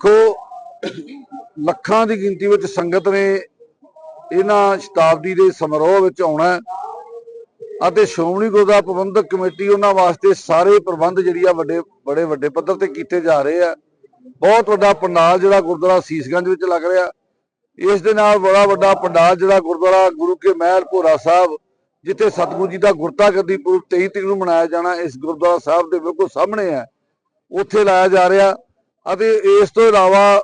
ਦੇਖੋ, ਲੱਖਾਂ ਦੀ ਗਿਣਤੀ ਵਿੱਚ ਸੰਗਤ ਨੇ ਇਹਨਾਂ ਸ਼ਤਾਬਦੀ ਦੇ ਸਮਾਰੋਹ ਵਿੱਚ ਆਉਣਾ ਅਤੇ ਸ਼੍ਰੋਮਣੀ ਗੁਰਦੁਆਰਾ ਪ੍ਰਬੰਧਕ ਕਮੇਟੀ ਉਹਨਾਂ ਵਾਸਤੇ ਸਾਰੇ ਪ੍ਰਬੰਧ ਜਿਹੜੀ ਆ ਵੱਡੇ, ਬੜੇ ਵੱਡੇ ਪੱਧਰ ਤੇ ਕੀਤੇ ਜਾ ਰਹੇ ਆ। ਬਹੁਤ ਵੱਡਾ ਪੰਡਾਲ ਜਿਹੜਾ ਗੁਰਦੁਆਰਾ ਸੀਸਗੰਜ ਵਿੱਚ ਲੱਗ ਰਿਹਾ। ਇਸ ਦੇ ਨਾਲ ਬੜਾ ਵੱਡਾ ਪੰਡਾਲ ਜਿਹੜਾ ਗੁਰਦੁਆਰਾ ਗੁਰੂ ਕੇ ਮਹਿਲ ਭੋਰਾ ਸਾਹਿਬ, ਜਿੱਥੇ ਸਤਿਗੁਰੂ ਜੀ ਦਾ ਗੁਰਤਾ ਗੱਦੀ ਪੁਰਬ 23 ਤਰੀਕ ਨੂੰ ਮਨਾਇਆ ਜਾਣਾ ਇਸ ਗੁਰਦੁਆਰਾ ਸਾਹਿਬ ਦੇ ਬਿਲਕੁਲ ਸਾਹਮਣੇ ਹੈ, ਉੱਥੇ ਲਾਇਆ ਜਾ ਰਿਹਾ। ਅਤੇ ਇਸ ਤੋਂ ਇਲਾਵਾ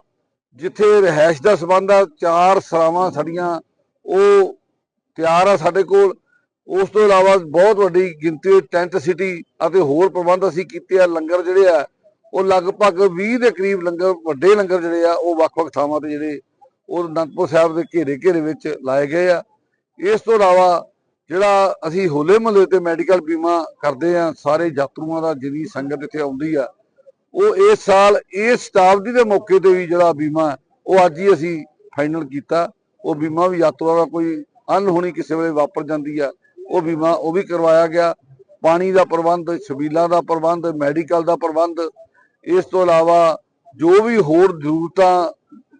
ਜਿੱਥੇ ਰਹਿائش ਦਾ ਸਬੰਧ ਆ, ਚਾਰ ਸਰਾਵਾਂ ਸਾਡੀਆਂ, ਉਹ ਤਿਆਰ ਆ ਸਾਡੇ ਕੋਲ। ਉਸ ਤੋਂ ਇਲਾਵਾ ਬਹੁਤ ਵੱਡੀ ਗਿਣਤੀ ਵਿੱਚ ਟੈਂਟ ਸਿਟੀ ਅਤੇ ਹੋਰ ਪ੍ਰਬੰਧ ਅਸੀਂ ਕੀਤੇ ਆ। ਲੰਗਰ ਜਿਹੜੇ ਆ, ਉਹ ਲਗਭਗ 20 ਦੇ ਕਰੀਬ ਲੰਗਰ, ਵੱਡੇ ਲੰਗਰ ਜਿਹੜੇ ਆ, ਉਹ ਵੱਖ-ਵੱਖ ਥਾਵਾਂ ਤੇ ਜਿਹੜੇ ਉਹ ਅਨੰਦਪੁਰ ਸਾਹਿਬ ਦੇ ਘੇਰੇ-ਘੇਰੇ ਵਿੱਚ ਲਾਏ ਗਏ ਆ। ਇਸ ਤੋਂ ਇਲਾਵਾ ਜਿਹੜਾ ਅਸੀਂ ਹੋਲੇ ਮਹੱਲੇ ਤੇ ਮੈਡੀਕਲ ਬੀਮਾ ਕਰਦੇ ਆ, ਸਾਰੇ ਯਾਤਰੂਆਂ ਦਾ ਜਿਹੜੀ ਸੰਗਤ ਇੱਥੇ ਆਉਂਦੀ ਆ ਉਹ ਇਸ ਸਾਲ, ਇਸ ਸ਼ਤਾਬਦੀ ਦੇ ਮੌਕੇ ਤੇ ਵੀ ਜਿਹੜਾ ਬੀਮਾ ਉਹ ਅੱਜ ਹੀ ਅਸੀਂ ਫਾਈਨਲ ਕੀਤਾ। ਉਹ ਬੀਮਾ ਵੀ ਯਾਤਰਾ ਦਾ ਕੋਈ ਅਨਹੋਣੀ ਕਿਸੇ ਵੇਲੇ ਵਾਪਰ ਜਾਂਦੀ ਆ। ਉਹ ਬੀਮਾ, ਉਹ ਵੀ ਕਰਵਾਇਆ ਗਿਆ। ਪਾਣੀ ਦਾ ਪ੍ਰਬੰਧ, ਛਬੀਲਾਂ ਦਾ ਪ੍ਰਬੰਧ, ਮੈਡੀਕਲ ਦਾ ਪ੍ਰਬੰਧ, ਇਸ ਤੋਂ ਇਲਾਵਾ ਜੋ ਵੀ ਹੋਰ ਜ਼ਰੂਰਤਾਂ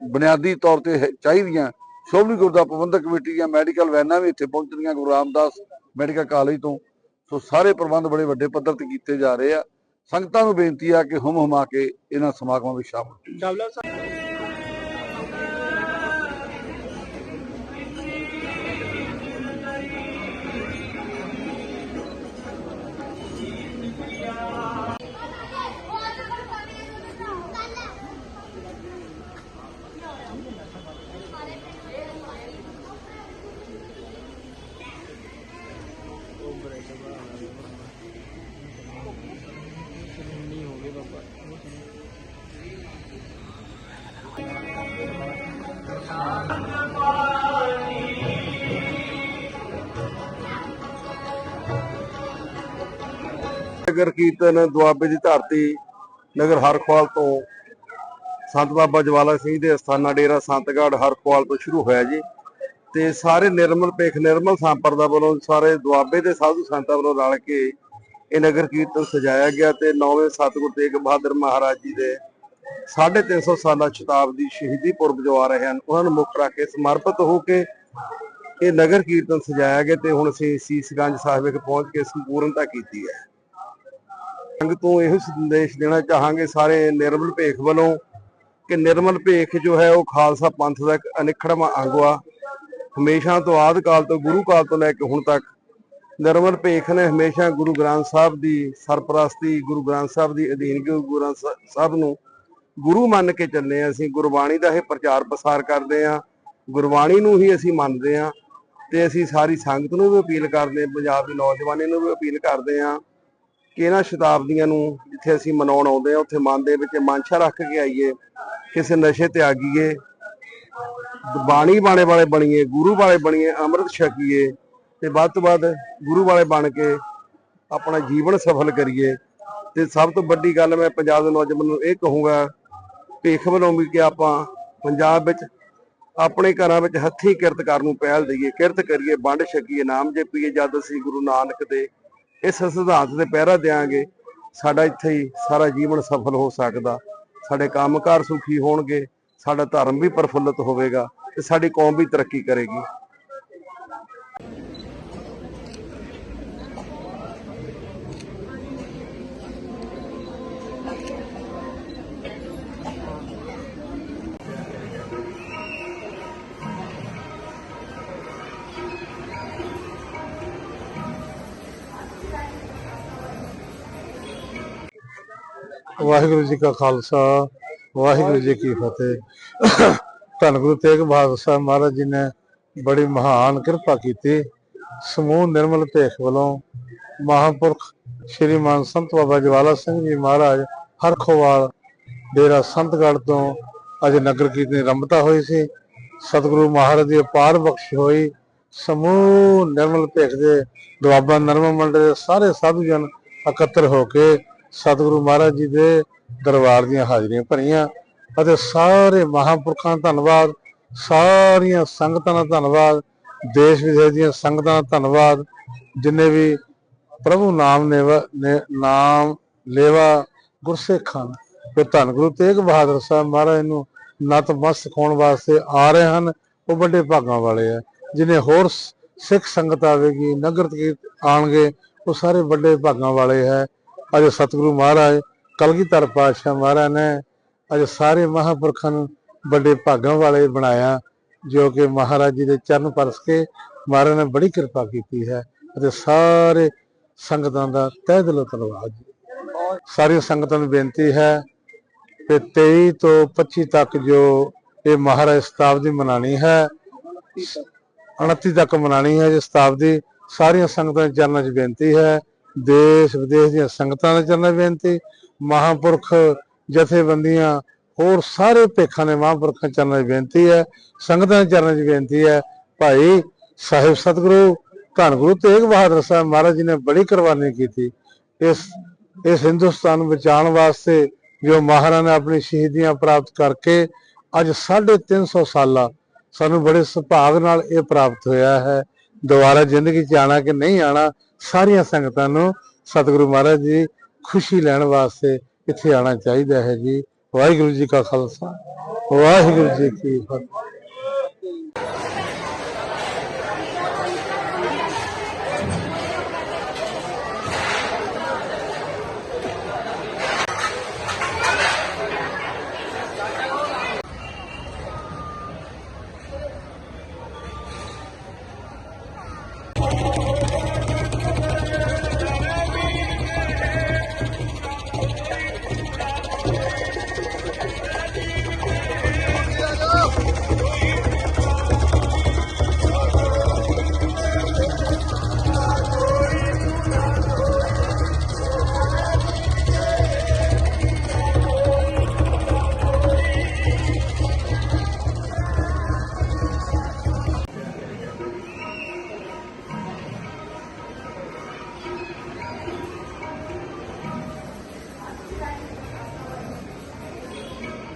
ਬੁਨਿਆਦੀ ਤੌਰ ਤੇ ਹੈ- ਚਾਹੀਦੀਆਂ ਸ਼ੋਭਨੀ ਗੁਰਦਾ ਪ੍ਰਬੰਧਕ ਕਮੇਟੀ ਦੀਆਂ ਮੈਡੀਕਲ ਵੈਨਾਂ ਵੀ ਇੱਥੇ ਪਹੁੰਚਣੀਆਂ, ਗੁਰੂ ਰਾਮਦਾਸ ਮੈਡੀਕਲ ਕਾਲਜ ਤੋਂ। ਸੋ ਸਾਰੇ ਪ੍ਰਬੰਧ ਬੜੇ ਵੱਡੇ ਪੱਧਰ ਤੇ ਕੀਤੇ ਜਾ ਰਹੇ ਆ। ਸੰਗਤਾਂ ਨੂੰ ਬੇਨਤੀ ਆ ਕਿ ਹੁਮ ਹੁਮਾ ਕੇ ਇਹਨਾਂ ਸਮਾਗਮਾਂ ਵਿੱਚ ਸ਼ਾਮਲ ਹੋਣ। ਚਾਵਲਾ ਸਾਹਿਬ ਨਗਰ ਕੀਰਤਨ ਦੁਆਬੇ ਦੀ ਧਰਤੀ ਨਗਰ ਹਰਖਵਾਲ ਤੋਂ ਸੰਤ ਬਾਬਾ ਜਵਾਲਾ ਸਿੰਘ ਦੇ ਅਸਥਾਨਾ ਡੇਰਾ ਸੰਤਗੜ ਹਰਖਵਾਲ ਤੋਂ ਸ਼ੁਰੂ ਹੋਇਆ ਜੀ। ਤੇ ਸਾਰੇ ਨਿਰਮਲ ਭੇਖ ਨਿਰਮਲ ਸੰਪਰਦਾ ਵੱਲੋਂ ਸਾਰੇ ਦੁਆਬੇ ਦੇ ਸਾਧੂ ਸੰਤਾਂ ਵੱਲੋਂ ਰਲ ਕੇ ਇਹ ਨਗਰ ਕੀਰਤਨ ਸਜਾਇਆ ਗਿਆ ਤੇ ਨੌਵੇਂ ਸਤਿਗੁਰ ਤੇਗ ਬਹਾਦਰ ਮਹਾਰਾਜ ਜੀ ਦੇ 350 ਸਾਲਾ ਸ਼ਤਾਬਦੀ ਸ਼ਹੀਦੀ ਪੁਰਬ ਜੋ ਆ ਰਹੇ ਹਨ, ਉਹਨਾਂ ਨੂੰ ਮੁੱਖ ਰੱਖ ਕੇ ਸਮਰਪਿਤ ਹੋ ਕੇ ਇਹ ਨਗਰ ਕੀਰਤਨ ਸਜਾਇਆ ਗਿਆ ਤੇ ਹੁਣ ਅਸੀਂ ਸੀਸਗੰਜ ਸਾਹਿਬ ਵਿਖੇ ਪਹੁੰਚ ਕੇ ਸੰਪੂਰਨਤਾ ਕੀਤੀ ਹੈ। ਸੰਗਤ ਤੋਂ ਇਹੋ ਸੰਦੇਸ਼ ਦੇਣਾ ਚਾਹਾਂਗੇ ਸਾਰੇ ਨਿਰਮਲ ਭੇਖ ਵੱਲੋਂ ਕਿ ਨਿਰਮਲ ਭੇਖ ਜੋ ਹੈ ਉਹ ਖਾਲਸਾ ਪੰਥ ਦਾ ਇੱਕ ਅਨਿਖੜਵਾਂ ਅੰਗ ਆ। ਹਮੇਸ਼ਾ ਤੋਂ ਆਦਿ ਕਾਲ ਤੋਂ ਗੁਰੂ ਕਾਲ ਤੋਂ ਲੈ ਕੇ ਹੁਣ ਤੱਕ ਨਿਰਮਲ ਭੇਖ ਨੇ ਹਮੇਸ਼ਾ ਗੁਰੂ ਗ੍ਰੰਥ ਸਾਹਿਬ ਦੀ ਸਰਪ੍ਰਸਤੀ, ਗੁਰੂ ਗ੍ਰੰਥ ਸਾਹਿਬ ਦੀ ਅਧੀਨਗੀ ਗੁਰੂ ਗ੍ਰੰਥ ਸਾਹਿਬ ਨੂੰ ਗੁਰੂ ਮੰਨ ਕੇ ਚੱਲੇ ਹਾਂ। ਅਸੀਂ ਗੁਰਬਾਣੀ ਦਾ ਇਹ ਪ੍ਰਚਾਰ ਪ੍ਰਸਾਰ ਕਰਦੇ ਹਾਂ। ਗੁਰਬਾਣੀ ਨੂੰ ਹੀ ਅਸੀਂ ਮੰਨਦੇ ਹਾਂ ਤੇ ਅਸੀਂ ਸਾਰੀ ਸੰਗਤ ਨੂੰ ਵੀ ਅਪੀਲ ਕਰਦੇ ਪੰਜਾਬ ਦੀ ਨੌਜਵਾਨੀ ਨੂੰ ਵੀ ਅਪੀਲ ਕਰਦੇ ਹਾਂ ਕਿ ਇਹਨਾਂ ਸ਼ਤਾਬਦੀਆਂ ਨੂੰ ਜਿੱਥੇ ਅਸੀਂ ਮਨਾਉਣ ਆਉਂਦੇ ਆ ਉੱਥੇ ਮਨ ਦੇ ਵਿੱਚ ਮਾਨਸ਼ਾ ਰੱਖ ਕੇ ਆਈਏ, ਕਿਸੇ ਨਸ਼ੇ 'ਤੇ ਆਗੀਏ, ਬਾਣੀ ਬਾਣੇ ਵਾਲੇ ਬਣੀਏ, ਗੁਰੂ ਵਾਲੇ ਬਣੀਏ, ਅੰਮ੍ਰਿਤ ਛਕੀਏ ਤੇ ਵੱਧ ਤੋਂ ਵੱਧ ਗੁਰੂ ਵਾਲੇ ਬਣ ਕੇ ਆਪਣਾ ਜੀਵਨ ਸਫਲ ਕਰੀਏ। ਤੇ ਸਭ ਤੋਂ ਵੱਡੀ ਗੱਲ ਮੈਂ ਪੰਜਾਬ ਦੇ ਨੌਜਵਾਨ ਨੂੰ ਇਹ ਕਹੂੰਗਾ ਭੇਖ ਵੱਲੋਂ ਵੀ ਕਿ ਆਪਾਂ ਪੰਜਾਬ ਵਿੱਚ ਆਪਣੇ ਘਰਾਂ ਵਿੱਚ ਹੱਥੀਂ ਕਿਰਤ ਕਰਨ ਨੂੰ ਪਹਿਲ ਦਈਏ, ਕਿਰਤ ਕਰੀਏ, ਵੰਡ ਛਕੀਏ, ਨਾਮ ਜਪੀਏ, ਜਦ ਅਸੀਂ ਗੁਰੂ ਨਾਨਕ ਦੇ ਇਸ ਸਿਧਾਂਤ ਤੇ ਪਹਿਰਾ ਦੇਾਂਗੇ ਸਾਡਾ ਇੱਥੇ ਹੀ ਸਾਰਾ ਜੀਵਨ ਸਫਲ ਹੋ ਸਕਦਾ। ਸਾਡੇ ਕੰਮਕਾਰ ਸੁਖੀ ਹੋਣਗੇ, ਸਾਡਾ ਧਰਮ ਵੀ ਪ੍ਰਫੁੱਲਤ ਹੋਵੇਗਾ ਤੇ ਸਾਡੀ ਕੌਮ ਵੀ ਤਰੱਕੀ ਕਰੇਗੀ। ਵਾਹਿਗੁਰੂ ਜੀ ਕਾ ਖਾਲਸਾ, ਵਾਹਿਗੁਰੂ ਜੀ ਕੀ ਫਤਿਹ। ਧੰਨ ਗੁਰੂ ਤੇਗ ਬਹਾਦਰ ਸਾਹਿਬ ਮਹਾਰਾਜ ਜੀ ਨੇ ਬੜੀ ਮਹਾਨ ਕਿਰਪਾ ਕੀਤੀ। ਸਮੂਹ ਨਿਰਮਲ ਭੇਖ ਵੱਲੋਂ ਮਹਾਂਪੁਰਖ ਸ਼੍ਰੀ ਮਾਨ ਸੰਤ ਬਾਬਾ ਜਵਾਲਾ ਸਿੰਘ ਜੀ ਮਹਾਰਾਜ ਹਰਖੋਵਾਲ ਡੇਰਾ ਸੰਤਗੜ ਤੋਂ ਅੱਜ ਨਗਰ ਕੀਰਤਨੀ ਰੰਭਤਾ ਹੋਈ ਸੀ। ਸਤਿਗੁਰੂ ਮਹਾਰਾਜ ਦੀ ਅਪਾਰ ਬਖਸ਼ ਹੋਈ। ਸਮੂਹ ਨਿਰਮਲ ਭੇਖ ਦੇ ਦੁਆਬਾ ਨਰਮ ਮੰਡਲ ਦੇ ਸਾਰੇ ਸਾਧੂ ਜਨ ਇਕੱਤਰ ਹੋ ਕੇ ਸਤਿਗੁਰੂ ਮਹਾਰਾਜ ਜੀ ਦੇ ਦਰਬਾਰ ਦੀਆਂ ਹਾਜ਼ਰੀਆਂ ਭਰੀਆਂ ਅਤੇ ਸਾਰੇ ਮਹਾਂਪੁਰਖਾਂ ਦਾ ਧੰਨਵਾਦ, ਸਾਰੀਆਂ ਸੰਗਤਾਂ ਦਾ ਧੰਨਵਾਦ, ਦੇਸ਼ ਵਿਦੇਸ਼ ਦੀਆਂ ਸੰਗਤਾਂ ਦਾ ਧੰਨਵਾਦ, ਜਿੰਨੇ ਵੀ ਪ੍ਰਭੂ ਨਾਮ ਨੇ- ਨਾਮ ਲੇਵਾ ਗੁਰਸਿੱਖਾਂ ਜੋ ਧੰਨ ਗੁਰੂ ਤੇਗ ਬਹਾਦਰ ਸਾਹਿਬ ਮਹਾਰਾਜ ਨੂੰ ਨਤਮਸਤਕ ਹੋਣ ਵਾਸਤੇ ਆ ਰਹੇ ਹਨ। ਉਹ ਵੱਡੇ ਭਾਗਾਂ ਵਾਲੇ ਆ, ਜਿਨੇ ਹੋਰ ਸਿੱਖ ਸੰਗਤ ਆਵੇਗੀ ਨਗਰ ਕੀਰਤ ਆਣਗੇ ਉਹ ਸਾਰੇ ਵੱਡੇ ਭਾਗਾਂ ਵਾਲੇ ਹੈ। ਅੱਜ ਸਤਿਗੁਰੂ ਮਹਾਰਾਜ, ਕਲਗੀਧਰ ਪਾਤਸ਼ਾਹ ਮਹਾਰਾਜ ਨੇ ਅੱਜ ਸਾਰੇ ਮਹਾਂਪੁਰਖਾਂ ਨੂੰ ਵੱਡੇ ਭਾਗਾਂ ਵਾਲੇ ਬਣਾਇਆ, ਜੋ ਕਿ ਮਹਾਰਾਜ ਜੀ ਦੇ ਚਰਨ ਪਰਸ ਕੇ ਮਹਾਰਾਜ ਨੇ ਬੜੀ ਕਿਰਪਾ ਕੀਤੀ ਹੈ ਅਤੇ ਸਾਰੇ ਸੰਗਤਾਂ ਦਾ ਤਹਿ ਦਿਲੋਂ ਧੰਨਵਾਦ ਸਾਰੀਆਂ ਸੰਗਤਾਂ ਨੂੰ ਬੇਨਤੀ ਹੈ ਕਿ 23 ਤੋਂ 25 ਤੱਕ ਜੋ ਇਹ ਮਹਾਰਾਜ ਸ਼ਤਾਬਦੀ ਮਨਾਣੀ ਹੈ 29 ਤੱਕ ਮਨਾਣੀ ਹੈ ਜੇ ਸ਼ਤਾਬਦੀ, ਸਾਰੀਆਂ ਸੰਗਤਾਂ ਦੇ ਚਰਨਾਂ 'ਚ ਬੇਨਤੀ ਹੈ ਦੇਸ਼ ਵਿਦੇਸ਼ ਦੀਆਂ ਸੰਗਤਾਂ ਦੇ ਚਰਨਾਂ ਬੇਨਤੀ, ਮਹਾਂਪੁਰਖ ਜਥੇਬੰਦੀਆਂ, ਹੋਰ ਸਾਰੇ ਭੇਖਾਂ ਦੇ ਮਹਾਂਪੁਰਖਾਂ ਦੇ ਚਰਨਾਂ 'ਚ ਬੇਨਤੀ ਹੈ, ਸੰਗਤਾਂ ਦੇ ਚਰਨਾਂ 'ਚ ਬੇਨਤੀ ਹੈ। ਭਾਈ ਸਾਹਿਬ ਸਤਿਗੁਰੂ, ਧੰਨ ਗੁਰੂ ਤੇਗ ਬਹਾਦਰ ਸਾਹਿਬ ਮਹਾਰਾਜ ਜੀ ਨੇ ਬੜੀ ਕੁਰਬਾਨੀ ਕੀਤੀ। ਇਸ ਇਸ ਹਿੰਦੁਸਤਾਨ ਨੂੰ ਬਚਾਉਣ ਵਾਸਤੇ ਜੋ ਮਹਾਰਾਜ ਨੇ ਆਪਣੀ ਸ਼ਹੀਦੀਆਂ ਪ੍ਰਾਪਤ ਕਰਕੇ ਅੱਜ 350 ਸਾਲਾਂ ਸਾਨੂੰ ਬੜੇ ਸੁਭਾਗ ਨਾਲ ਇਹ ਪ੍ਰਾਪਤ ਹੋਇਆ ਹੈ। ਦੁਬਾਰਾ ਜ਼ਿੰਦਗੀ 'ਚ ਆਣਾ ਕਿ ਨਹੀਂ ਆਣਾ ਸਾਰੀਆਂ ਸੰਗਤਾਂ ਨੂੰ ਸਤਿਗੁਰੂ ਮਹਾਰਾਜ ਜੀ ਖੁਸ਼ੀ ਲੈਣ ਵਾਸਤੇ ਇੱਥੇ ਆਣਾ ਚਾਹੀਦਾ ਹੈ ਜੀ। ਵਾਹਿਗੁਰੂ ਜੀ ਕਾ ਖਾਲਸਾ। ਵਾਹਿਗੁਰੂ ਜੀ ਕੀ ਫਤਿਹ।